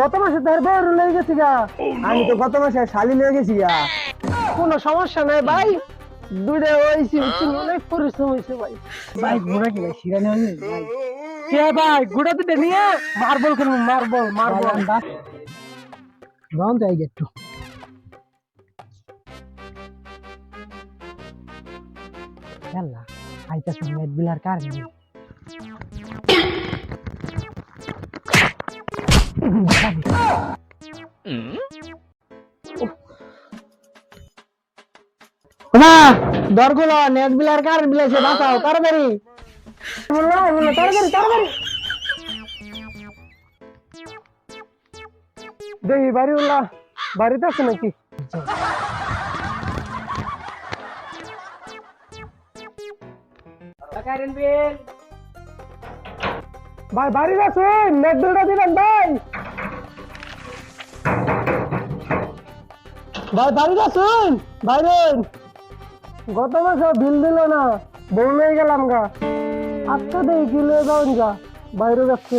গত মাসে তোর বউর লয়ে গেছি গা। আমি তো গত মাসে শালি নিয়ে গেছি গা। কোনো সমস্যা নাই ভাই। দুইটা হয়েছি অনেক পরিশ্রম হয়েছে ভাই। ভাই ঘোড়া কি ভাই শিরানি হয়নি কে ভাই ঘোড়া দুটো নিয়ে? মার্বল খেলব মার্বল মার্বল। রাউন্ড আই একটু। খেলা আইতাছে নেট বিলার কার নেই না দরগুলো নেট বিলার কার বিলাইছে বাঁচাও তাড়াতাড়ি। দেখি বাড়ি উল্লা বাড়িতে আছে নাকি? ভাই বাড়িতে আছেন নেট বিলটা দিবেন ভাই। ভাই বাড়িতে আছেন বাইরে গত বিল দিল না গেলাম গা। আজকে কিলো যাওন যা বাইরে যাচ্ছে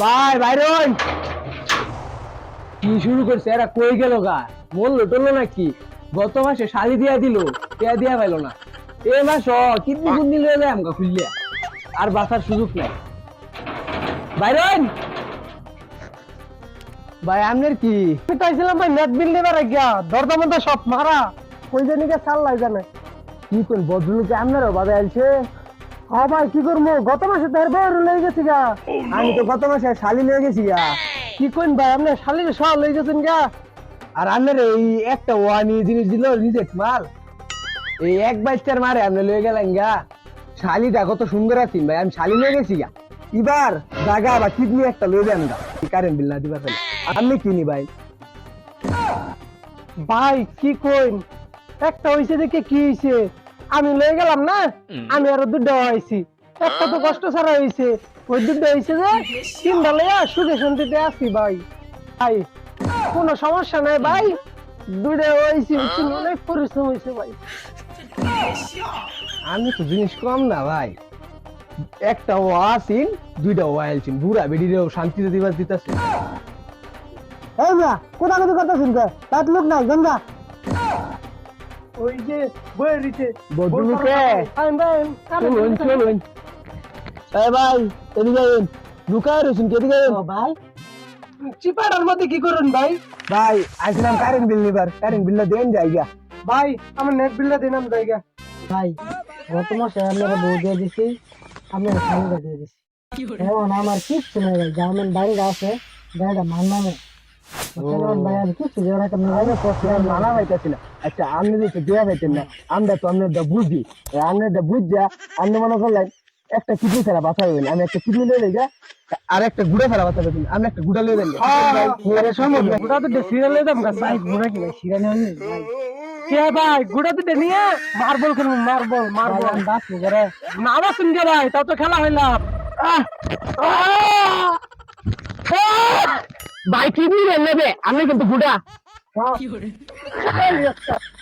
ভাই কি শুরু করছে? এরা কই গেল গা? বলল টললো নাকি? গত মাসে শালি দিয়া দিল, টিয়া দিয়া পাইলো না। এ মাস কিডনি কুন্দি লয়ে যায় আমগা আর বাঁচার সুযোগ নাই। বাইরন! ভাই আমনের কি? আমি চাইছিলাম ভাই নেট বিল দেবার গিয়া দরজা মধ্যে সব মারা। ওই জন্য চাল লাই জানে। কি কোন বদলুকে আমনারও বাদে আইছে? হ্যাঁ ভাই কি করব গত মাসে তার বউর লয়ে গেছি গা। আমি তো গত মাসে শালি নিয়ে গেছি গা। কি কইন ভাই আপনি শালির সহ লয়ে গেছেন গা। আর আমনের এই একটা ওয়ানি জিনিস দিল রিজেক্ট মাল। এই এক বাইশটার মারে আপনি লয়ে গেলেন গা। শালিটা কত সুন্দর আছেন ভাই আমি শালি লয়ে গেছি গা। এবার জাগা বা কিডনি একটা লয়ে দেন গা। কারেন্ট বিল না দিবা ফেলে আপনি কিনি ভাই। ভাই কি কইন একটা হইছে দেখে কি হইছে? আমি লয়ে গেলাম না? আমি আরও দুটো হয়েছি। একটা তো কষ্ট ছাড়া হইছে। ওই দুটো হইছে যে তিনটা লইয়া সুখে শান্তিতে আছি ভাই। ভাই কোনো সমস্যা নাই ভাই। দুইটা হয়েছি অনেক পরিশ্রম হয়েছে ভাই। আমি তো জিনিস কম না ভাই। একটা ও আসিন দুইটা ও আইলছিন। বুড়া বেডিরেও শান্তিতে দিবার দিতাছে। এই না কোথা কোথা কথা শুনবে তার লোক নাই গঙ্গা ওই যে বই রিতে বদলুকে আমি ভাই চলুন চলুন। এই ভাই এদিকে আইন। লুকায় রয়েছেন কে এদিকে আইন। ভাই চিপাটার মধ্যে কি করুন ভাই? ভাই আসলাম কারেন্ট বিল নিবার। কারেন্ট বিলটা দেন যাই গা ভাই আমার নেট বিলটা দিন আমি জায়গা। ভাই গত মাসে আপনারা বউ দিয়ে দিছি আপনারা স্বামীটা দিয়ে দিছি। এখন আমার কিচ্ছু নেই ভাই গ্রামের বাড়িটা আছে বাড়িটা মাননামে ভাই একটা কিডনি ছাড়া বাঁচা হইবেন আমি একটা কিডনি আর একটা গুড়া ছাড়া বাঁচা পাইতেন আমি একটা গুড়া গুড়া তো দাম ভাই গুড়া কি হয়নি কে ভাই গুড়া তো নিয়ে মার্বল মার্বল মার্বল বাস করে না বাসুন কে ভাই তো খেলা হইলাম আহ! আহ! কিডনি নেবে আমি কিন্তু গুড়া!